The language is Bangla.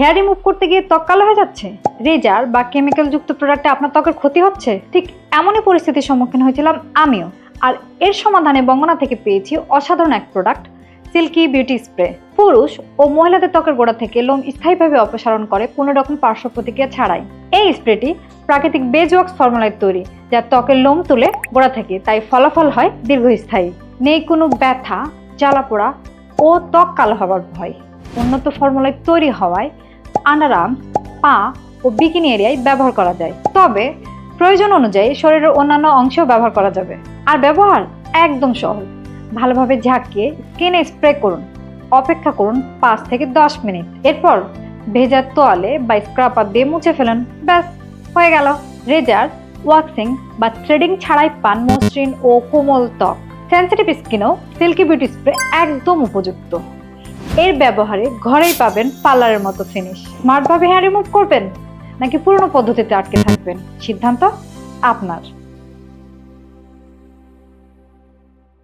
হেয়ার রিমুভ করতে গিয়ে ত্বক কালো হয়ে যাচ্ছে? রেজার বা কেমিক্যাল যুক্ত প্রোডাক্টে আপনার ত্বকের ক্ষতি হচ্ছে? ঠিক এমনই পরিস্থিতির সম্মুখীন হয়েছিলাম আমিও। আর এর সমাধানে বঙ্গনা থেকে পেয়েছি অসাধারণ এক প্রোডাক্ট সিল্কি বিউটি স্প্রে পুরুষ ও মহিলাদের ত্বকের গোড়া থেকে লোম স্থায়ীভাবে অপসারণ করে কোনো রকম পার্শ্ব প্রতিক্রিয়া ছাড়াই। এই স্প্রেটি প্রাকৃতিক বেজওয়াক্স ফর্মুলায় তৈরি, যা ত্বকের লোম তুলে গোড়া থেকে, তাই ফলাফল হয় দীর্ঘস্থায়ী। নেই কোনো ব্যথা, জ্বালাপোড়া ও ত্বক কালো হবার ভয়। উন্নত ফর্মুলায় তৈরি হওয়ায় আন্ডারআর্ম, পা ও বিকিনি এরিয়ায় ব্যবহার করা যায়। তবে প্রয়োজন অনুযায়ী শরীরের অন্যান্য অংশেও ব্যবহার করা যাবে। আর ব্যবহার একদম সহজ। ভালোভাবে ঝাঁকিয়ে স্কিনে স্প্রে করুন। অপেক্ষা করুন পাঁচ থেকে দশ মিনিট। এরপর ভেজা তোয়ালে বা স্ক্রাপার দিয়ে মুছে ফেলুন। ব্যাস, হয়ে গেল। রেজার, ওয়াক্সিং বা থ্রেডিং ছাড়াই পান, মসৃণ ও কোমল ত্বক। সেন্সিটিভ স্কিনও সিল্কি বিউটি স্প্রে একদম উপযুক্ত। এর ব্যবহারে ঘরেই পাবেন পার্লারের মতো ফিনিশ। স্মার্টভাবে হেয়ার রিমুভ করবেন? নাকি পুরনো পদ্ধতিতে আটকে থাকবেন? সিদ্ধান্ত আপনার।